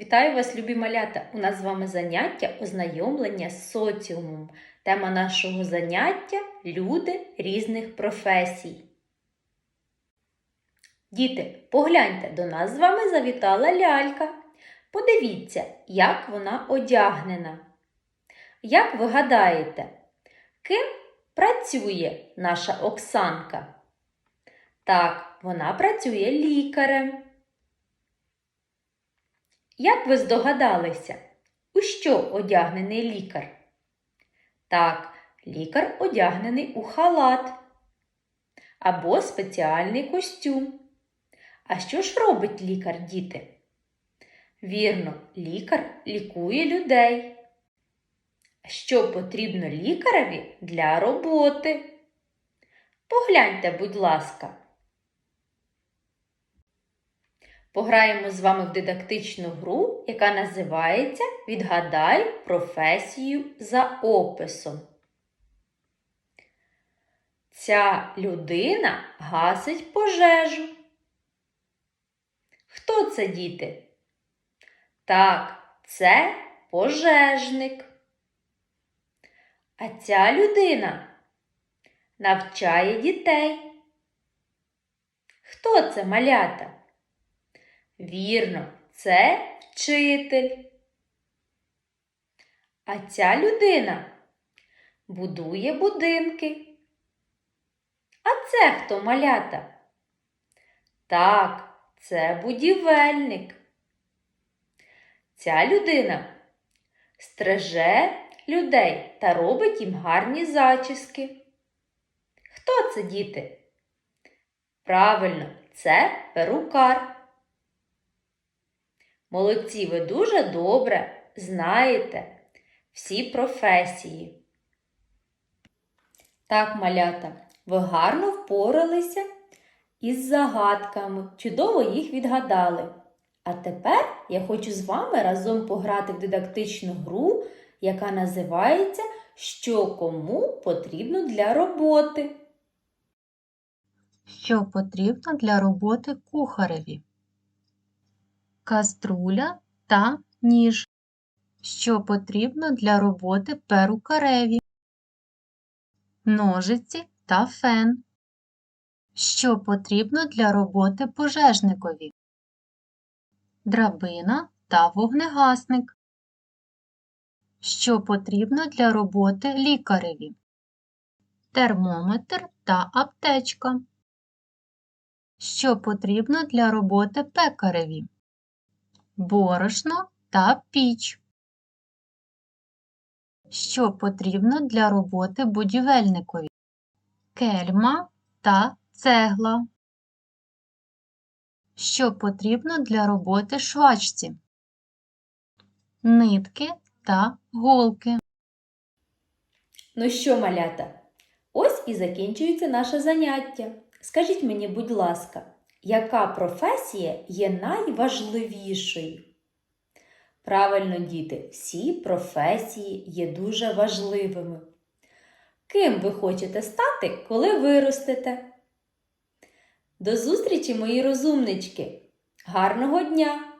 Вітаю вас, любі малята! У нас з вами заняття ознайомлення з соціумом. Тема нашого заняття люди різних професій. Діти, погляньте, до нас з вами завітала лялька. Подивіться, як вона одягнена. Як ви гадаєте, ким працює наша Оксанка? Так, вона працює лікарем. Як ви здогадалися, у що одягнений лікар? Так, лікар одягнений у халат або спеціальний костюм. А що ж робить лікар, діти? Вірно, лікар лікує людей. Що потрібно лікареві для роботи? Погляньте, будь ласка. Пограємо з вами в дидактичну гру, яка називається Відгадай професію за описом. Ця людина гасить пожежу. Хто це, діти? Так, це пожежник. А ця людина навчає дітей. Хто це малята? Вірно, це вчитель. А ця людина будує будинки. А це хто малята? Так, це будівельник. Ця людина стриже людей та робить їм гарні зачіски. Хто це, діти? Правильно, це перукар. Молодці, ви дуже добре знаєте всі професії. Так, малята, ви гарно впоралися із загадками, чудово їх відгадали. А тепер я хочу з вами разом пограти в дидактичну гру, яка називається Що кому потрібно для роботи. Що потрібно для роботи кухареві? Каструля та ніж. Що потрібно для роботи перукареві? Ножиці та фен. Що потрібно для роботи пожежникові? Драбина та вогнегасник. Що потрібно для роботи лікареві? Термометр та аптечка. Що потрібно для роботи пекареві? Борошно та піч. Що потрібно для роботи будівельникові? Кельма та цегла. Що потрібно для роботи швачці? Нитки та голки. Ну що, малята? Ось і закінчується наше заняття. Скажіть мені, будь ласка, яка професія є найважливішою? Правильно, діти, всі професії є дуже важливими. Ким ви хочете стати, коли виростете? До зустрічі, мої розумнички! Гарного дня!